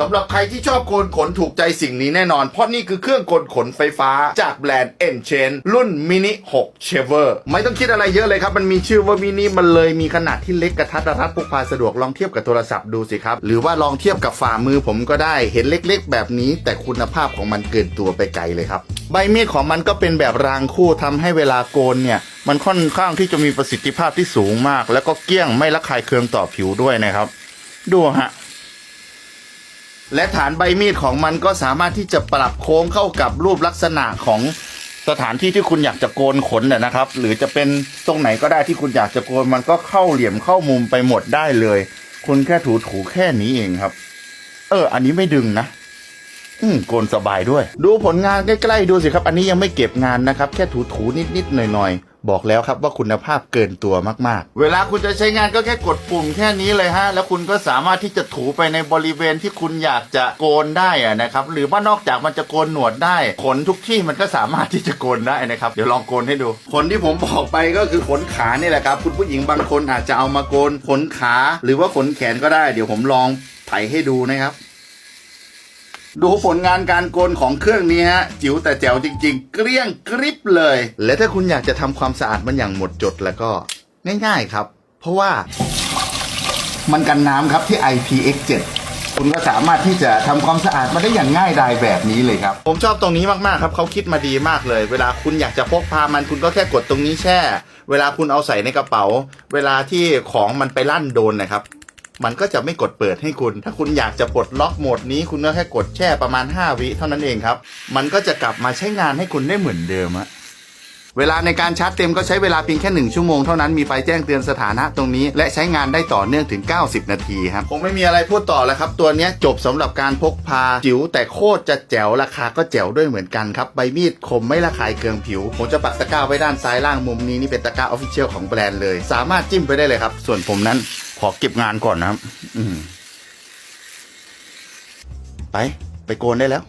สำหรับใครที่ชอบโกนขนถูกใจสิ่งนี้แน่นอน เพราะนี่คือเครื่องโกนขนไฟฟ้าจากแบรนด์ e n c h a n รุ่นมินิ6 c h e v e r ไม่ต้องคิดอะไรเยอะเลยครับ มันมีชื่อว่ามินิมันเลยมีขนาดที่เล็กกระทัดรัดพกพาสะดวกลองเทียบกับโทรศัพท์ดูสิครับ หรือว่าลองเทียบกับฝ่ามือผมก็ได้เห็นเล็กๆ แบบนี้ แต่คุณภาพของมันเกินตัวไปไกลเลยครับใบมีดของมันก็เป็นแบบรางคู่ทำให้เวลาโกนเนี่ยมันค่อนข้างที่จะมีประสิทธิภาพที่สูงมาก แล้วก็เกลี้ยงไม่ระคายเคืองต่อผิวด้วยนะครับ ดูฮะ และฐานใบมีดของมันก็สามารถที่จะปรับโค้งเข้ากับรูปลักษณะของสถานที่ที่คุณอยากจะโกนขนน่ะนะครับ หรือจะเป็นตรงไหนก็ได้ที่คุณอยากจะโกนมันก็เข้าเหลี่ยมเข้ามุมไปหมดได้เลย คุณแค่ถูถูแค่นี้เองครับ เออ อันนี้ไม่ดึงนะ อืมโกนสบายด้วย ดูผลงานใกล้ๆดูสิครับ อันนี้ยังไม่เก็บงานนะครับ แค่ถูๆนิดๆหน่อยๆ บอกแล้วครับว่าคุณภาพเกินตัวมากๆ เวลาคุณจะใช้งานก็แค่กดปุ่มแค่นี้เลยฮะ แล้วคุณก็สามารถที่จะถูไปในบริเวณที่คุณอยากจะโกนได้อะนะครับ หรือว่านอกจากมันจะโกนหนวดได้ ขนทุกที่มันก็สามารถที่จะโกนได้นะครับ เดี๋ยวลองโกนให้ดู ขนที่ผมบอกไปก็คือขนขานี่แหละครับ คุณผู้หญิงบางคนอาจจะเอามาโกนขนขา หรือว่าขนแขนก็ได้ เดี๋ยวผมลองไถให้ดูนะครับ ดูผลงานการโกนของเครื่องนี้ฮะ จิ๋วแต่แจ๋วจริง ๆ เกลี้ยงกริบเลย และถ้าคุณอยากจะทำความสะอาดมันอย่างหมดจดแล้วก็ง่ายๆครับ เพราะว่า มันกันน้ำครับที่ IPX7 คุณก็สามารถที่จะทำความสะอาดมันได้อย่างง่ายดายแบบนี้เลยครับ ผมชอบตรงนี้มากๆครับเขาคิดมาดีมากเลย เวลาคุณอยากจะพกพามันคุณก็แค่กดตรงนี้แช่ เวลาคุณเอาใส่ในกระเป๋า เวลาที่ของมันไปลั่นโดนนะครับ มันก็จะไม่กดเปิดให้คุณ ถ้าคุณอยากจะปลดล็อกโหมดนี้คุณก็แค่กดแช่ประมาณ 5 วิเท่านั้นเองครับ มันก็จะกลับมาใช้งานให้คุณได้เหมือนเดิมอะเวลาในการชาร์จเต็มก็ใช้เวลาเพียงแค่ 1 ชั่วโมงเท่านั้นมีไฟแจ้งเตือนสถานะตรงนี้ และใช้งานได้ต่อเนื่องถึง 90 นาทีครับ คงไม่มีอะไรพูดต่อแล้วครับ ตัวนี้จบสำหรับการพกพา จิ๋วแต่โคตรจะแจ๋วราคาก็แจ๋วด้วยเหมือนกันครับ ใบมีดคมไม่ระคายเคืองผิว ผมจะปักตะกร้าไว้ด้านซ้ายล่างมุมนี้นี่เป็นตะกร้าออฟฟิเชียลของแบรนด์เลย สามารถจิ้มไปได้เลยครับ ส่วนผมนั้น ขอเก็บงานก่อนนะครับ อืม ไป ไปโกนได้แล้ว